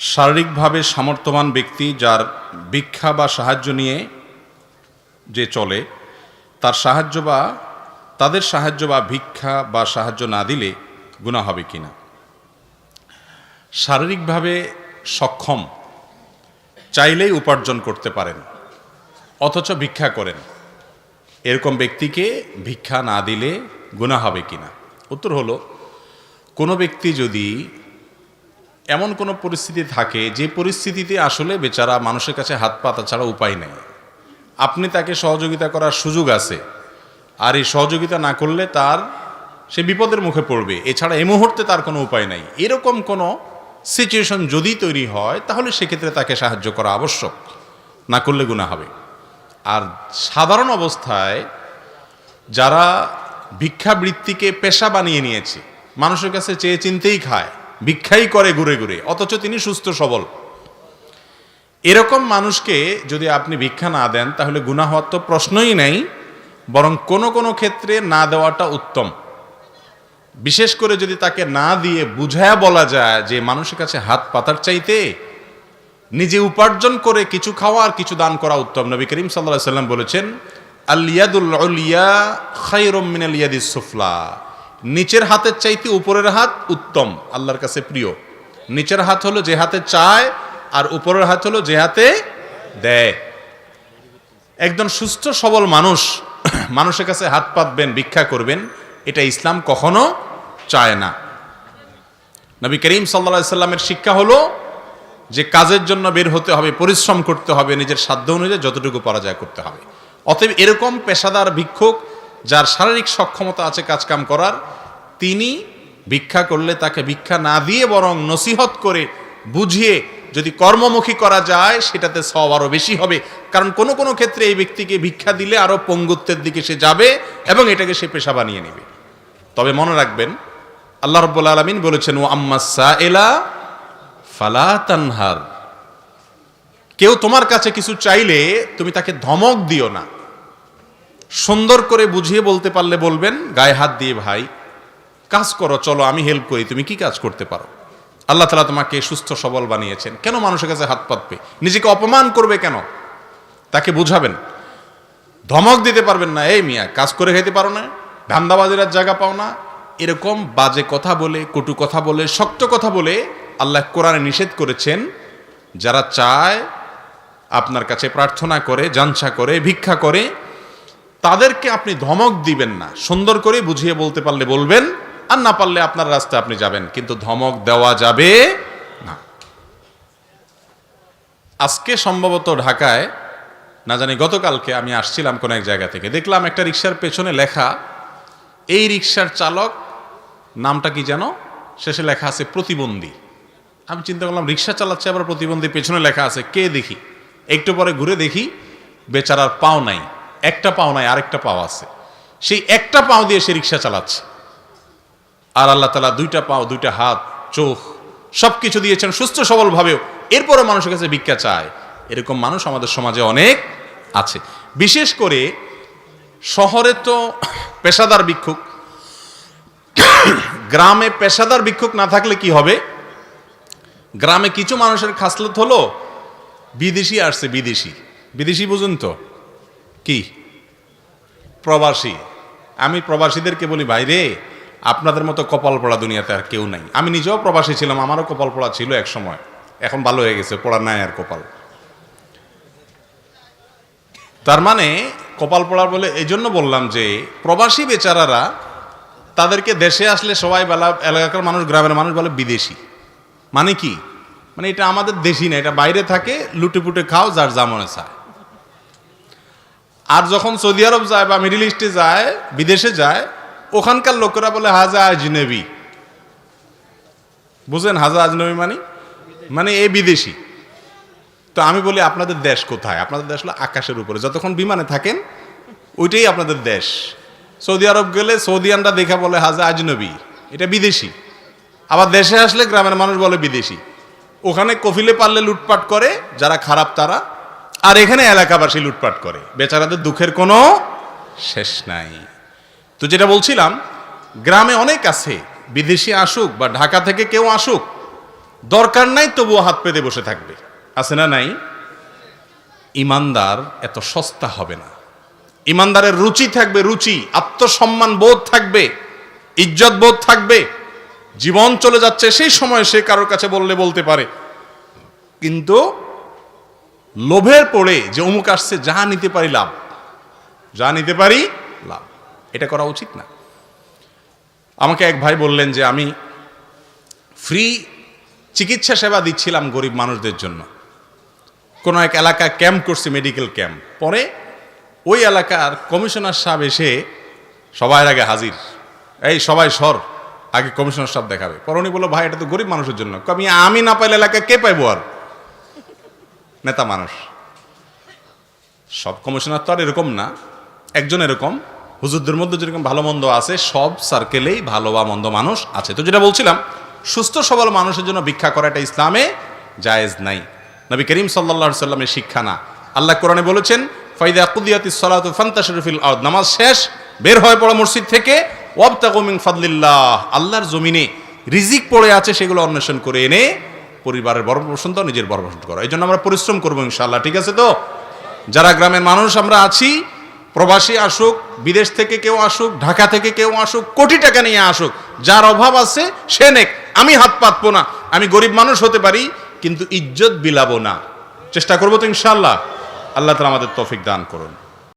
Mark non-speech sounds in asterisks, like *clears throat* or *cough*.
শারীরিকভাবে সামর্থ্যবান ব্যক্তি যার ভিক্ষা বা সাহায্য নিয়ে যে চলে, তার সাহায্য বা, তাদের সাহায্য বা ভিক্ষা বা সাহায্য না দিলে গুণা হবে কিনা শারীরিকভাবে সক্ষম, চাইলেই উপার্জন করতে পারেন, অথচ ভিক্ষা করেন। এরকম ব্যক্তিকে ভিক্ষা না দিলে গুণা হবে কিনা উত্তর হলো, কোনো ব্যক্তি যদি এমন কোনো পরিস্থিতি থাকে যে পরিস্থিতিতে আসলে বেচারা মানুষের কাছে হাত পাতা ছাড়া উপায় নেই। আপনি তাকে সহযোগিতা করার সুযোগ আছে। আর এই সহযোগিতা না করলে তার সে বিপদের মুখে পড়বে। এছাড়া এই মুহূর্তে তার কোনো উপায় নাই। এরকম কোনো সিচুয়েশন যদি তৈরি হয়, তাহলে সেক্ষেত্রে তাকে সাহায্য করা আবশ্যক। না করলে গুণা হবে। আর সাধারণ অবস্থায় যারা ভিক্ষাবৃত্তিকে পেশা বানিয়ে নিয়েছে, মানুষের কাছে চেয়ে চিনতেই খায়। ভিক্ষাই করে ঘুরে ঘুরে, অথচ তিনি সুস্থ সবল। এরকম মানুষকে যদি আপনি ভিক্ষা না দেন, তাহলে গুণা হওয়ার তো প্রশ্নই নেই, বরং কোনো কোনো ক্ষেত্রে না দেওয়াটা উত্তম। বিশেষ করে যদি তাকে না দিয়ে বুঝায়া বলা যায় যে মানুষের কাছে হাত পাতার চাইতে নিজে উপার্জন করে কিছু খাওয়া আর কিছু দান করা উত্তম। নবী করিম সাল্লাহ সাল্লাম বলেছেন আলিয়াদুল উলিয়া খাইরম মিনাল ইয়াদিস সুফলা। নিচের হাতের চাইতে উপরের হাত উত্তম, আল্লাহর কাছে প্রিয়। নিচের হাত হলো যে হাতে চায়, আর উপরের হাত হলো যে হাতে দেয়। একজন সুস্থ, সবল মানুষ, *clears throat* মানুষের কাছে হাত পাতবেন, ভিক্ষা করবেন, এটা ইসলাম কখনো চায় না। নবী করিম সাল্লা সাল্লামের শিক্ষা হলো যে কাজের জন্য বের হতে হবে, পরিশ্রম করতে হবে, নিজের সাধ্য অনুযায়ী যতটুকু পারা যায় করতে হবে। অতএব এরকম পেশাদার ভিক্ষুক যার শারীরিক সক্ষমতা আছে কাজকাম করার, তিনি ভিক্ষা করলে তাকে ভিক্ষা না দিয়ে বরং নসিহত করে বুঝিয়ে যদি কর্মমুখী করা যায়, সেটাতে সব আরও বেশি হবে। কারণ কোনো কোনো ক্ষেত্রে এই ব্যক্তিকে ভিক্ষা দিলে আরও পঙ্গুত্বের দিকে সে যাবে এবং এটাকে সে পেশা বানিয়ে নেবে। তবে মনে রাখবেন, আল্লাহ রব্বুল আলমিন বলেছেন ও আম্মাসা এলা ফালা তানহার। কেউ তোমার কাছে কিছু চাইলে তুমি তাকে ধমক দিও না। সুন্দর করে বুঝিয়ে বলতে পারলে বলবেন, গায়ে হাত দিয়ে ভাই, কাজ করো, চলো, আমি হেল্প করি, তুমি কি কাজ করতে পারো? আল্লাহ তালা তোমাকে সুস্থ, সবল বানিয়েছেন। কেন মানুষের কাছে হাত পাতবে? নিজেকে অপমান করবে কেন? তাকে বুঝাবেন। ধমক দিতে পারবেন না, এই মিয়া, কাজ করে খেতে পারো না, ধান্দাবাজির জায়গা পাও না। এরকম বাজে কথা বলে, কটু কথা বলে, শক্ত কথা বলে আল্লাহ কোরআনে নিষেধ করেছেন, যারা চায় আপনার কাছে প্রার্থনা করে, জানসা করে, ভিক্ষা করে তাদেরকে আপনি ধমক দিবেন না। সুন্দর করে বুঝিয়ে বলতে পারলে বলবেন, আর না পারলে আপনার রাস্তায় আপনি যাবেন। কিন্তু ধমক দেওয়া যাবে না। আজকে সম্ভবত ঢাকায়, না জানি গতকালকে আমি আসছিলাম কোন এক জায়গা থেকে, দেখলাম একটা রিক্সার পেছনে লেখা, এই রিক্সার চালক, নামটা কি জানো শেষে লেখা আছে প্রতিবন্ধী। আমি চিন্তা করলাম, রিক্সা চালাচ্ছে, আবার প্রতিবন্ধী পেছনে লেখা আছে, কে দেখি? একটু পরে ঘুরে দেখি, বেচারার পাও নাই। একটা পাও নাই, আরেকটা পাও আছে। সেই একটা পাও দিয়ে সে রিক্সা চালাচ্ছে। আর আল্লাহ তালা দুইটা পাও, দুইটা হাত, চোখ সব কিছু দিয়েছেন সুস্থ সবলভাবেও। এরপরে মানুষের কাছে ভিক্ষা চায়। এরকম মানুষ আমাদের সমাজে অনেক আছে। বিশেষ করে শহরে তো পেশাদার ভিক্ষুক। গ্রামে পেশাদার ভিক্ষুক না থাকলে কি হবে? গ্রামে কিছু মানুষের খাসলত হলো, বিদেশি আসছে, বিদেশি। বিদেশি বুঝুন তো। কি? প্রবাসী। আমি প্রবাসীদেরকে বলি, ভাইরে, আপনাদের মতো কপাল পড়া দুনিয়াতে আর কেউ নাই। আমি নিজেও প্রবাসী ছিলাম, আমারও কপাল পড়া ছিল এক সময়। এখন ভালো হয়ে গেছে, পড়া নাই আর কপাল। তার মানে কপাল পড়া বলে এই জন্য বললাম যে, প্রবাসী বেচারারা তাদেরকে দেশে আসলে সবাই বেলা, এলাকার মানুষ, গ্রামের মানুষ বলে বিদেশি। মানে কি? মানে এটা আমাদের দেশি না, এটা বাইরে থাকে, লুটে পুটে খাও, যার জামনে চায়। আর যখন সৌদি আরব যায় বা মিডিল ইস্টে যায়, বিদেশে যায়, ওখানকার লোকেরা বলে, হাজা আজনবী। বুঝলেন, হাজা আজনবী মানে? মানে এ বিদেশি। তো আমি বলি, আপনাদের দেশ কোথায়? আপনাদের দেশ হলো আকাশের উপরে। যতক্ষণ বিমানে থাকেন, ওইটাই আপনাদের দেশ। সৌদি আরব গেলে সৌদিয়ানরা দেখা বলে, হাজা আজনবী। এটা বিদেশি। আবার দেশে আসলে গ্রামের মানুষ বলে, বিদেশি। ওখানে কফিলে পারলে লুটপাট করে, যারা খারাপ তারা আর এখানে এলাকাবাসী লুটপাট করে। বেচারাদের দুঃখের কোনো শেষ নাই। তো যেটা বলছিলাম, গ্রামে অনেক আছে, বিদেশি আসুক বা ঢাকা থেকে কেউ আসুক, দরকার নাই তবুও হাত পেতে বসে থাকবে। আছে না নাই? ইমানদার এত সস্তা হবে না। ইমানদারের রুচি থাকবে, রুচি, আত্মসম্মান বোধ থাকবে, ইজ্জত বোধ থাকবে। জীবন চলে যাচ্ছে সেই সময় সে কারোর কাছে বললে বলতে পারে। কিন্তু লোভের পড়ে যে অমুক আসছে যা নিতে পারি লাভ। যা নিতে পারি লাভ। এটা করা উচিত না। আমাকে এক ভাই বললেন যে, আমি ফ্রি চিকিৎসা সেবা দিচ্ছিলাম গরিব মানুষদের জন্য। কোনো এক এলাকায় ক্যাম্প করছি মেডিকেল ক্যাম্প পরে ওই এলাকার কমিশনার সাহেব এসে সবার আগে হাজির। এই সবাই সর, আগে কমিশনার সাহেব দেখাবে। পরে উনি বলল, ভাই, এটা তো গরিব মানুষের জন্য। আমি না পাইলে এলাকায় কে পাইবো আর? নেতা মানুষ। সব কমিশনার তো আর এরকম না। একজন এরকম। হুজুরদের মধ্যে যেরকম ভালো মন্দ আছে, সব সার্কেলেই ভালো বা মন্দ মানুষ আছে। তো যেটা বলছিলাম, সুস্থ সবল মানুষের জন্য ভিক্ষা করাটা ইসলামে জায়েজ নাই। নবী করিম সাল্লাহ সাল্লামের শিক্ষা না। আল্লাহ কোরআনে বলেছেন, ফাইদা কুদিয়াতি সলাত ফান্তা শরীফিল নামাজ শেষ, বের হয়ে পড়ো মসজিদ থেকে। ওয়াবতাকুমিন ফাদলিল্লাহ। আল্লাহর জমিনে রিজিক পড়ে আছে সেগুলো অন্বেষণ করে এনে পরিবারের পোষণ তো নিজের বড় পোষণ করো। এই জন্য আমরা পরিশ্রম করব ইনশাল্লাহ ঠিক আছে তো? যারা গ্রামের মানুষ আমরা আছি, প্রবাসী আসুক, বিদেশ থেকে কেউ আসুক, ঢাকা থেকে কেউ আসুক, কোটি টাকা নিয়ে আসুক, যার অভাব আছে, সে নেক। আমি হাত পাতবো না, আমি গরিব মানুষ হতে পারি, কিন্তু ইজ্জত বিলাবো না। চেষ্টা করব তো ইনশাল্লাহ আল্লাহ তালা আমাদের তফিক দান করুন।